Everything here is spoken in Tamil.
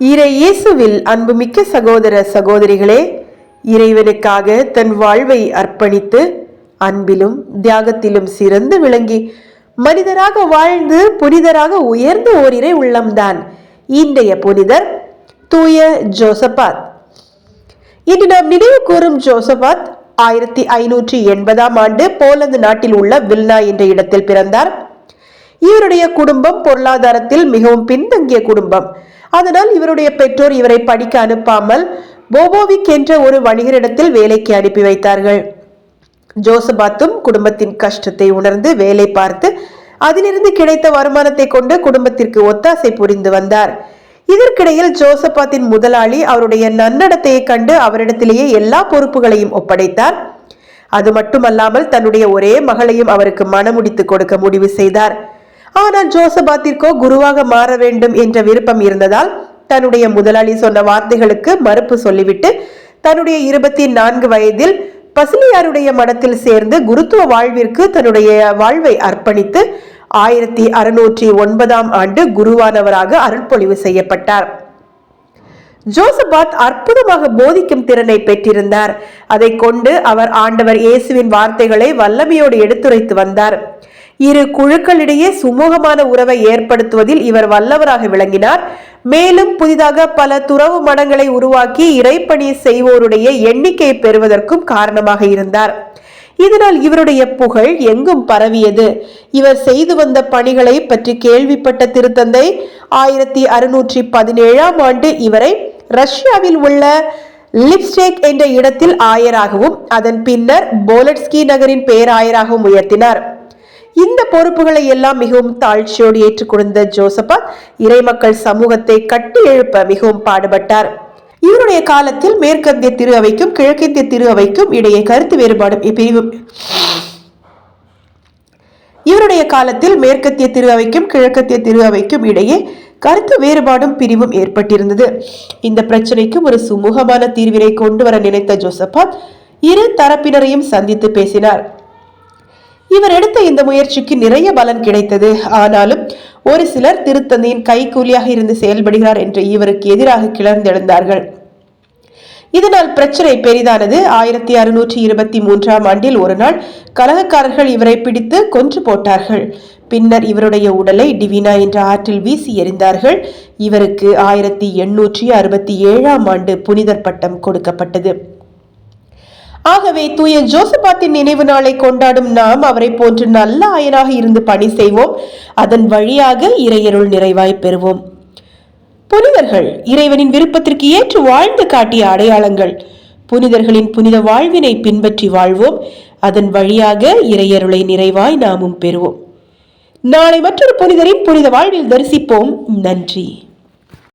இறை இயேசுவில் அன்புமிக்க சகோதர சகோதரிகளே இறைவனுக்காக தன் வாழ்வை அர்ப்பணித்து அன்பிலும் தியாகத்திலும் சிறந்து விளங்கி மனிதராக வாழ்ந்து புனிதராக உயர்ந்த ஓரிரை உள்ளம்தான் இன்றைய புனிதர் தூய ஜோசபாத். இன்று நாம் நினைவு கூறும் ஜோசபாத் ஆயிரத்தி ஐநூற்றி எண்பதாம் ஆண்டு போலந்து நாட்டில் உள்ள வில்னா என்ற இடத்தில் பிறந்தார். இவருடைய குடும்பம் பொருளாதாரத்தில் மிகவும் பின்தங்கிய குடும்பம். அதனால் இவருடைய பெற்றோர் இவரை படிக்க அனுப்பாமல் போபோவிக் என்ற ஒரு வணிகரிடத்தில் வேலைக்கு அனுப்பி வைத்தார்கள். ஜோசபாத்தும் குடும்பத்தின் கஷ்டத்தை உணர்ந்து வேலை பார்த்து அதிலிருந்து கிடைத்த வருமானத்தை கொண்டு குடும்பத்திற்கு ஒத்தாசை புரிந்து வந்தார். இதற்கிடையில் ஜோசபாத்தின் முதலாளி அவருடைய நன்னடத்தையை கண்டு அவரிடத்திலேயே எல்லா பொறுப்புகளையும் ஒப்படைத்தார். அது மட்டுமல்லாமல் தன்னுடைய ஒரே மகளையும் அவருக்கு மனமுடித்து கொடுக்க முடிவு செய்தார். ஆனால் ஜோசபாத்திற்கோ குருவாக மாற வேண்டும் என்ற விருப்பம் இருந்ததால் தன்னுடைய முதலாளி சொன்ன வார்த்தைகளுக்கு மறுப்பு சொல்லிவிட்டு தன்னுடைய இருபத்தி நான்கு வயதில் பசிலியாருடைய மடத்தில் சேர்ந்து குருத்துவ வாழ்விற்கு தன்னுடைய வாழ்வை அர்ப்பணித்து ஆயிரத்தி அறுநூற்றி ஒன்பதாம் ஆண்டு குருவானவராக அருள்பொழிவு செய்யப்பட்டார். ஜோசபாத் அற்புதமாக போதிக்கும் திறனை பெற்றிருந்தார். அதை கொண்டு அவர் ஆண்டவர் இயேசுவின் வார்த்தைகளை வல்லமையோடு எடுத்துரைத்து வந்தார். இரு குழுக்களிடையே சுமூகமான உறவை ஏற்படுத்துவதில் இவர் வல்லவராக விளங்கினார். மேலும் புதிதாக பல துறவு மடங்களை உருவாக்கி இறைப்பணி செய்வோருடைய எண்ணிக்கை பெறுவதற்கும் காரணமாக இருந்தார். இதனால் இவருடைய புகழ் எங்கும் பரவியது. இவர் செய்து வந்த பணிகளை பற்றி கேள்விப்பட்ட திருத்தந்தை ஆயிரத்தி அறுநூற்றி பதினேழாம் ஆண்டு இவரை ரஷ்யாவில் உள்ள லிப்ஸ்டேக் என்ற இடத்தில் ஆயராகவும் அதன் பின்னர் போலட்ஸ்கி நகரின் பேராயராகவும் உயர்த்தினார். இந்த பொறுப்புகளை எல்லாம் மிகவும் தாழ்ச்சியோடு ஏற்றுக்கொண்ட ஜோசபா இறைமக்கள் சமூகத்தை கட்டி எழுப்ப மிகவும் பாடுபட்டார். இவருடைய காலத்தில் மேற்கத்திய திரு அவைக்கும் கிழக்கிந்திய திரு அவைக்கும் இடையே கருத்து வேறுபாடும் பிரிவு இவருடைய காலத்தில் மேற்கத்திய திரு அவைக்கும் கிழக்கத்திய திரு அவைக்கும் இடையே கருத்து வேறுபாடும் பிரிவும் ஏற்பட்டிருந்தது. இந்த பிரச்சனைக்கு ஒரு சுமூகமான தீர்வினை கொண்டு வர நினைத்த ஜோசபாத் இரு தரப்பினரையும் சந்தித்து பேசினார். இவர் எடுத்த இந்த முயற்சிக்கு நிறைய பலன் கிடைத்தது. ஆனாலும் ஒரு சிலர் திருத்தந்தையின் கைகூலியாக இருந்து செயல்படுகிறார் என்று இவருக்கு எதிராக கிளர்ந்தெழுந்தார்கள். இதனால் பிரச்சனை பெரிதானது. ஆயிரத்தி அறுநூற்றி இருபத்தி மூன்றாம் ஆண்டில் ஒரு நாள் கலகக்காரர்கள் இவரை பிடித்து கொன்று போட்டார்கள். பின்னர் இவருடைய உடலை டிவினா என்ற ஆற்றில் வீசி எறிந்தார்கள். இவருக்கு ஆயிரத்தி எண்ணூற்றி அறுபத்தி ஏழாம் ஆண்டு புனிதர் பட்டம் கொடுக்கப்பட்டது. ஆகவே தூய ஜோசபாத்தின் நினைவு நாளை கொண்டாடும் நாம் அவரை போன்று நல்ல ஆயனாக இருந்து பணி செய்வோம். அதன் வழியாக இறையருள் நிறைவாய் பெறுவோம். புனிதர்கள் இறைவனின் விருப்பத்திற்கு ஏற்று வாழ்ந்து காட்டிய அடையாளங்கள். புனிதர்களின் புனித வாழ்வினை பின்பற்றி வாழ்வோம். அதன் வழியாக இறையருளை நிறைவாய் நாமும் பெறுவோம். நாளை மற்றொரு புனிதரின் புனித வாழ்வில் தரிசிப்போம். நன்றி.